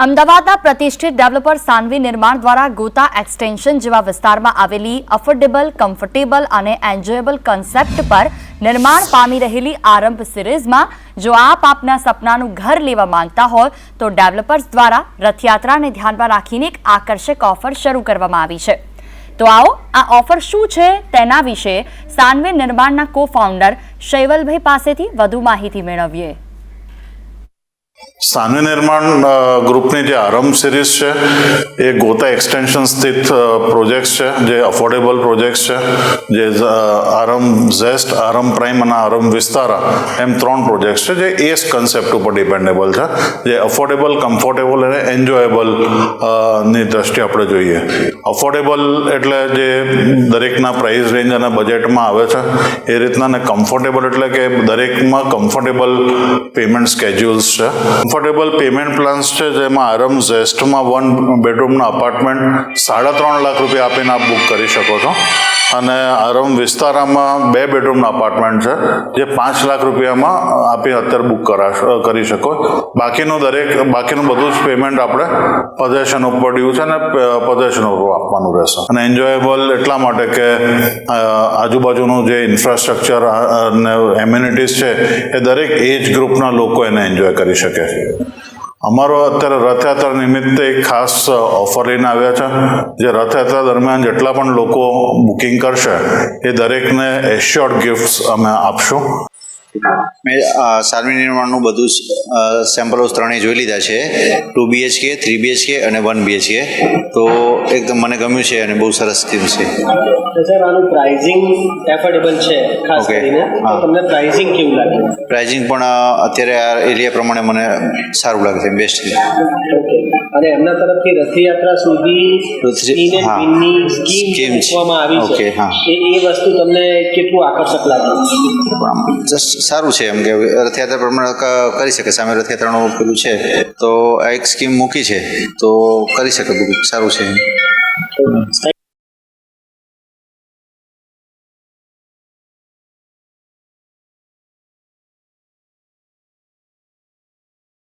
અમદાવાદના પ્રતિષ્ઠિત ડેવલપર સાનવી નિર્માણ દ્વારા ગોતા એક્સટેન્શન જેવા વિસ્તારમાં આવેલી અફોર્ડેબલ, કમ્ફર્ટેબલ અને એન્જોયેબલ કન્સેપ્ટ પર નિર્માણ પામી રહેલી આરંભ સિરીઝમાં, જો આપ આપના સપનાનું ઘર લેવા માંગતા હોય તો ડેવલપર્સ દ્વારા રથયાત્રાને ધ્યાનમાં રાખીને એક આકર્ષક ઓફર શરૂ કરવામાં આવી છે. તો આવો, આ ઓફર શું છે તેના વિશે સાનવી નિર્માણના કો ફાઉન્ડર શૈવલભાઈ પાસેથી વધુ માહિતી મેળવીએ. સાનવી નિર્માણ ગ્રુપની જે આરંભ સિરીઝ છે, એ ગોતા એક્સટેન્શન સ્થિત પ્રોજેક્ટ્સ છે, જે અફોર્ડેબલ પ્રોજેક્ટ્સ છે, જે આરંભ ઝેસ્ટ આરંભ પ્રાઇમ અને આરંભ વિસ્તારા, એમ ત્રણ પ્રોજેક્ટ્સ છે, જે એ કન્સેપ્ટ ઉપર ડિપેન્ડેબલ છે, જે અફોર્ડેબલ કમ્ફર્ટેબલ અને એન્જોયેબલની દ્રષ્ટિએ આપણે જોઈએ. અફોર્ડેબલ એટલે જે દરેકના પ્રાઇસ રેન્જ અને બજેટમાં આવે છે, એ રીતના ને કમ્ફર્ટેબલ એટલે કે દરેકમાં કમ્ફર્ટેબલ પેમેન્ટ સ્કેડ્યુલ્સ છે. કમ્ફર્ટેબલ પેમેન્ટ પ્લાન્સ છે, જેમાં આરમ ઝેસ્ટમાં વન બેડરૂમના અપાર્ટમેન્ટ સાડા ત્રણ લાખ રૂપિયા આપીને આપ બુક કરી શકો છો. અને આરમ વિસ્તારામાં બે બેડરૂમના અપાર્ટમેન્ટ છે, જે પાંચ લાખ રૂપિયામાં આપી અત્યારે બુક કરાશ કરી શકો. બાકીનું દરેક, બાકીનું બધું જ પેમેન્ટ આપણે પોઝેશન ઉપર ડ્યુ છે અને પોઝેશન ઉપર આપવાનું રહેશે. અને એન્જોયેબલ એટલા માટે કે આજુબાજુનું જે ઇન્ફ્રાસ્ટ્રક્ચર અને એમ્યુનિટીઝ છે, એ દરેક એજ ગ્રુપના લોકો એને એન્જોય કરી શકે અમારો અત્યારે રથયાત્રા નિમિત્તે એક ખાસ ઓફર લઈને આવ્યા છે. જે રથયાત્રા દરમિયાન જેટલા પણ લોકો બુકિંગ કરશે, એ દરેકને એશ્યોર્ડ ગિફ્ટ્સ અમે આપશું. મેં અ, નિર્માણનું બધું સેમ્પલ સેમ્પલો ત્રણેય જોઈ લીધા છે. ટુ બીએચકે થ્રી બીએચકે અને વન બીએચકે તો એકદમ મને ગમ્યું છે અને બહુ સરસ સ્કીમ છે. સર આનું પ્રાઇઝિંગ એફોર્ડેબલ છે ખાસ કરીને. તમને પ્રાઇઝિંગ કેવું લાગે? પ્રાઇઝિંગ પણ અત્યારે આ એરિયા પ્રમાણે મને સારું લાગે છે બેસ્ટ છે. અને એમના તરફથી રથયાત્રા સુધી સ્કીમ મૂકવામાં આવી છે. એ એ વસ્તુ તમને કેટલું આકર્ષક લાગ્યું જસ્ટ સારું છે એમ કે રથયાત્રા પ્રમાણે કરી શકે. સામે રથયાત્રાનું પેલું છે. તો આ એક સ્કીમ મૂકી છે. તો કરી શકે બધું. સારું છે.